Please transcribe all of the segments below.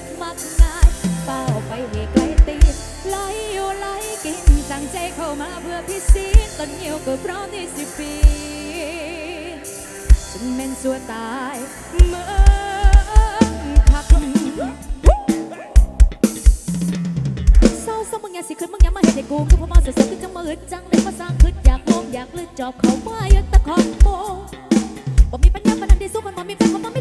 ดมักง่ายเป้าไปให้ไกลตีไหลอยู่ไหลกินสั่งใจเข้ามาเพื่อพิสีต้นเหี่ยวก็พร้อมที่สิปีจนเม็นสัวตายเมื่อพักเศร้าซ้ำมึงอยสิขึ้นมึงอย่ามาเห็นได้กูก็พอมาเสียๆก็จังมาอึดจังเลยมาสร้างขึ้นอยากมองอยากเลือดจอบเขาเมื่อยันตะคองโมบอกมีปัญญาปานนั้นที่สู้มันบอกมีกันเขาบ่มี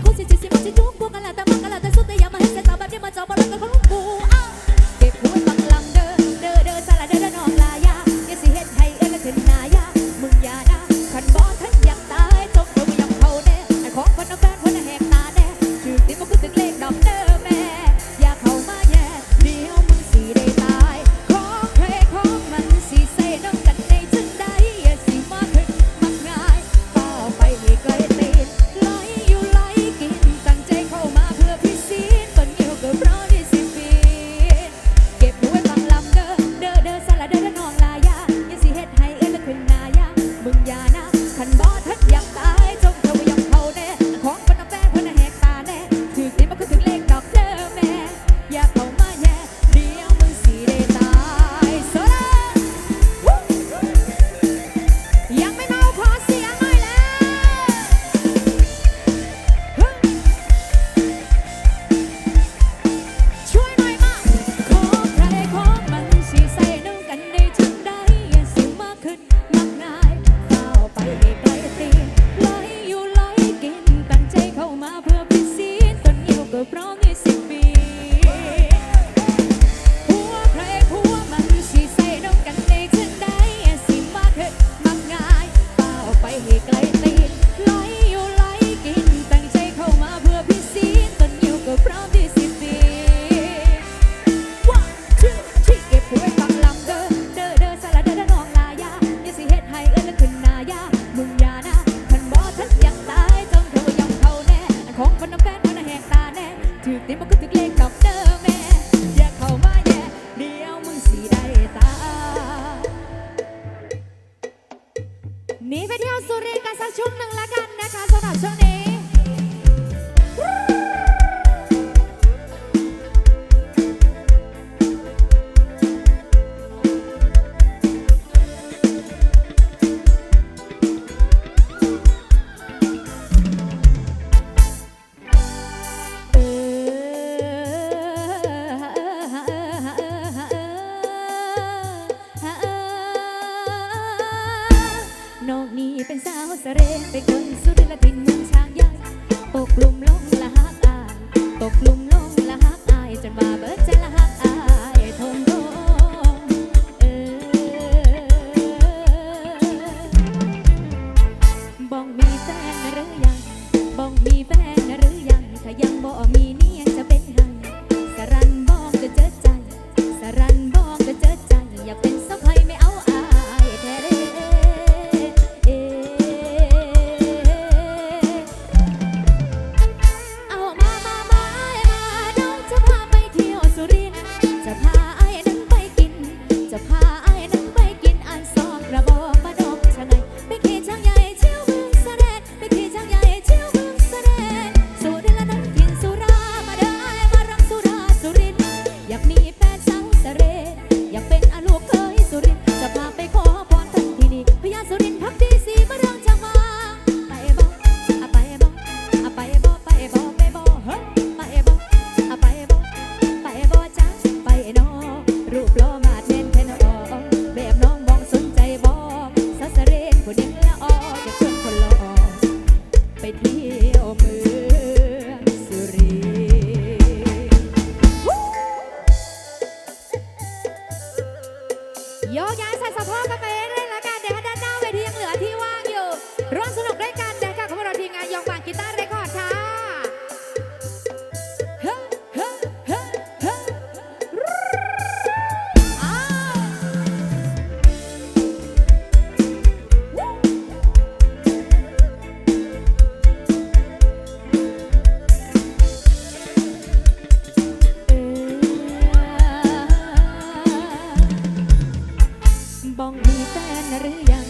นหรือยัง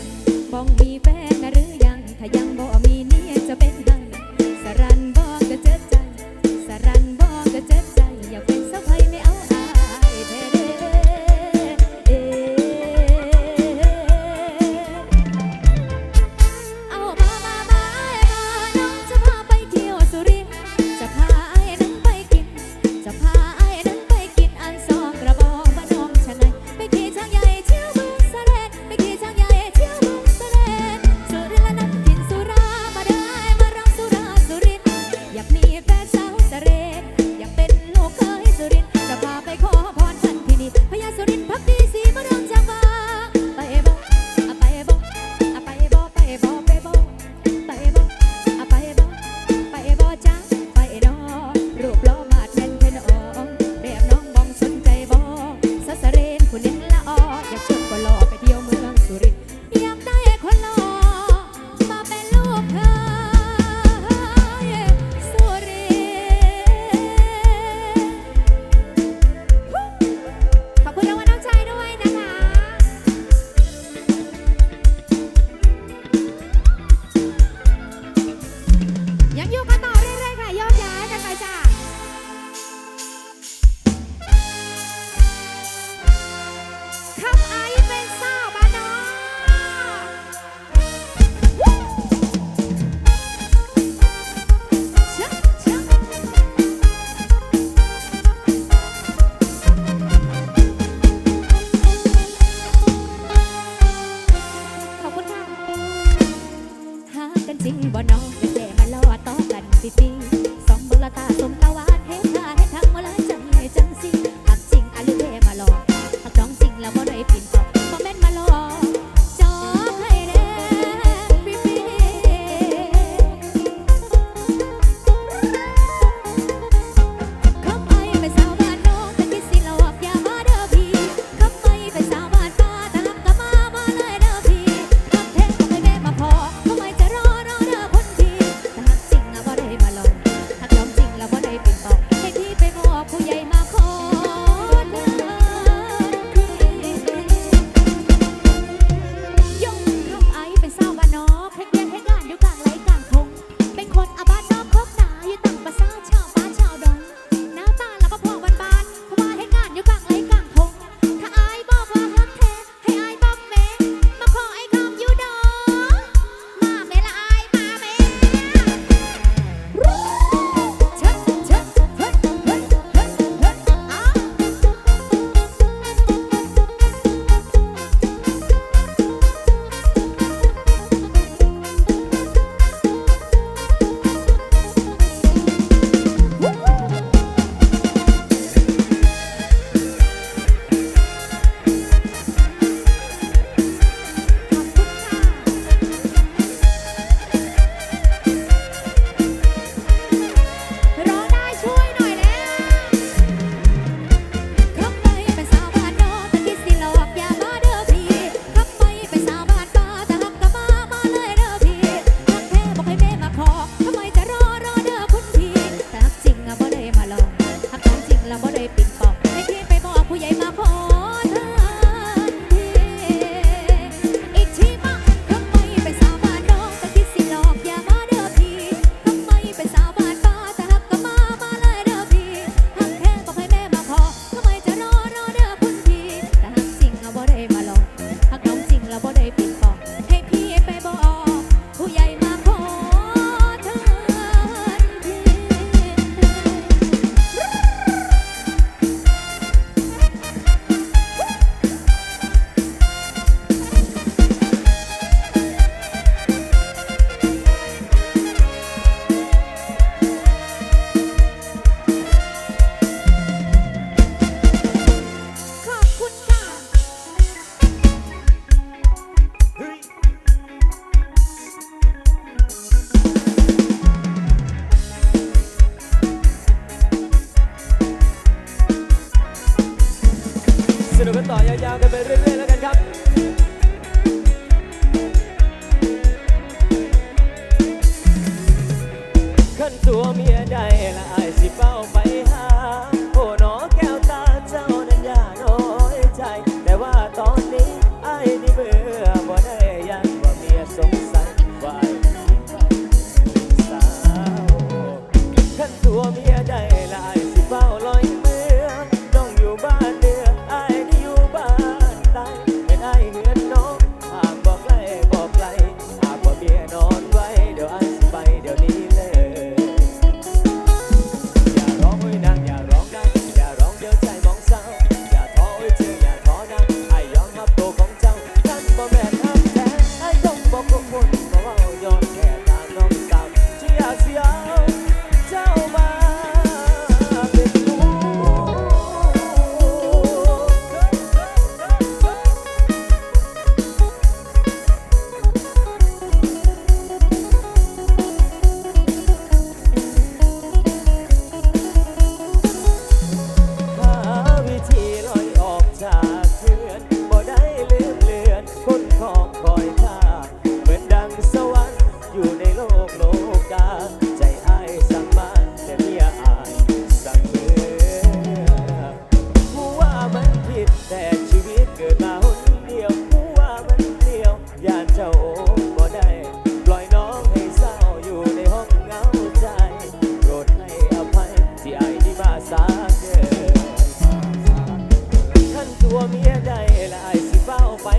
บ้องมีแฟนหรือยัง ถ้ายังบ่มีเนี่ยจะเป็นหังสรันบอกจะเจ็บใจสรันบอกจะเจ็บ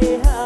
I